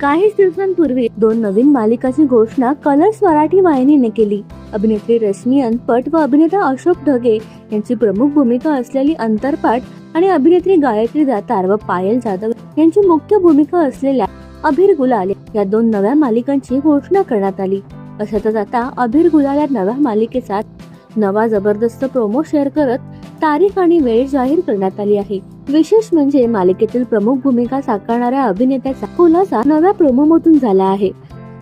काहीच दिवसांपूर्वी दोन नवीन मालिकाची घोषणा कलर्स मराठी वाहिनीने केली. अभिनेत्री रश्मी अनपट व अभिनेता अशोक ढगे यांची प्रमुख भूमिका असलेली अंतरपाठ आणि अभिनेत्री गायत्री दातार व पायल जाधव यांची मुख्य भूमिका असलेल्या अभिर गुलाल या दोन नव्या मालिकांची घोषणा करण्यात आली. अशातच आता अभिर गुलाल या नव्या मालिकेचा नवा जबरदस्त प्रोमो शेअर करत तारीख आणि वेळ जाहीर करण्यात आली आहे. विशेष म्हणजे मालिकेतील प्रमुख भूमिका साकारणाऱ्या अभिनेत्याचा खुलासा नव्या प्रोमोमधून झाला आहे.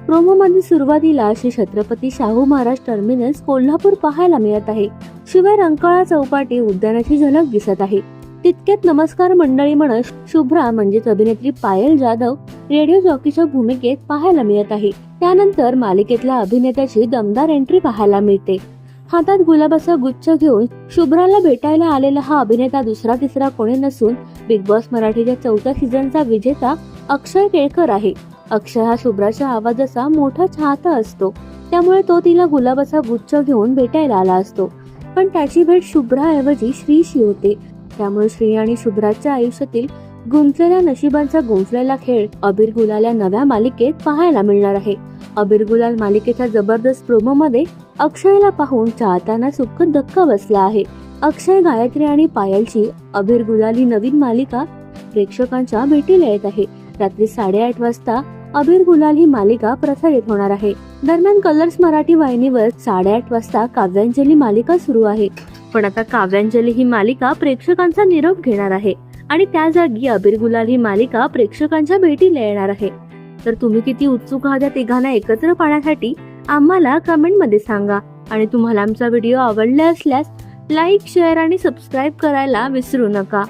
प्रोमो मध्ये सुरुवातीला श्री छत्रपती शाहू महाराज टर्मिनस कोल्हापूर पाहायला मिळत आहे. शिवाय रंकाळा चौपाटी उद्यानाची झलक दिसत आहे. तितक्यात नमस्कार मंडळी म्हणत शुभ्रा म्हणजेच अभिनेत्री पायल जाधव रेडिओ जॉकीच्या भूमिकेत पाहायला मिळत आहे. त्यानंतर मालिकेतल्या अभिनेत्याची दमदार एंट्री पाहायला मिळते. हातात गुलाबाचा गुच्छ घेऊन शुभ्राला भेटायला आलेला हा अभिनेता दुसरा तिसरा कोणी नसून बिग बॉस मराठीच्या चौथ्या सीझनचा विजेता अक्षय केळकर आहे. अक्षय हा शुभ्राच्या आवाजाचा मोठा चाहता असतो. त्यामुळे तो तिला गुलाबाचा गुच्छ घेऊन भेटायला आला असतो. पण त्याची भेट शुभ्राऐवजी श्रीशी होते. त्यामुळे श्री आणि शुभ्राच्या आयुष्यातील गुंतलेल्या नशिबांचा गुंफलेला खेळ अबीर गुलाल या नव्या मालिकेत पाहायला मिळणार आहे. अबीर गुलाल मालिकेच्या जबरदस्त प्रोमो मध्ये अक्षयला पाहून चाहत्यांना सुख धक्का बसला आहे. अक्षय गायत्री आणि पायलची अबीर गुलाल ही नवीन मालिका प्रेक्षकांच्या भेटीला येत आहे. रात्री साडेआठ वाजता अबीर गुलाल ही मालिका प्रसारित होणार आहे. दरम्यान कलर्स मराठी वाहिनीवर साडेआठ वाजता काव्यांजली मालिका सुरू आहे. पण आता काव्यांजली ही मालिका प्रेक्षकांचा निरोप घेणार आहे. आणि त्या जागी अबीर गुलाल ही मालिका प्रेक्षकांच्या भेटीला येणार आहे. तर तुम्ही किती उत्सुक आहात या तिघांना एकत्र पाहण्यासाठी आम्हाला कमेंटमध्ये सांगा. आणि तुम्हाला आमचा व्हिडिओ आवडला असल्यास लाईक शेअर आणि सबस्क्राईब करायला विसरू नका.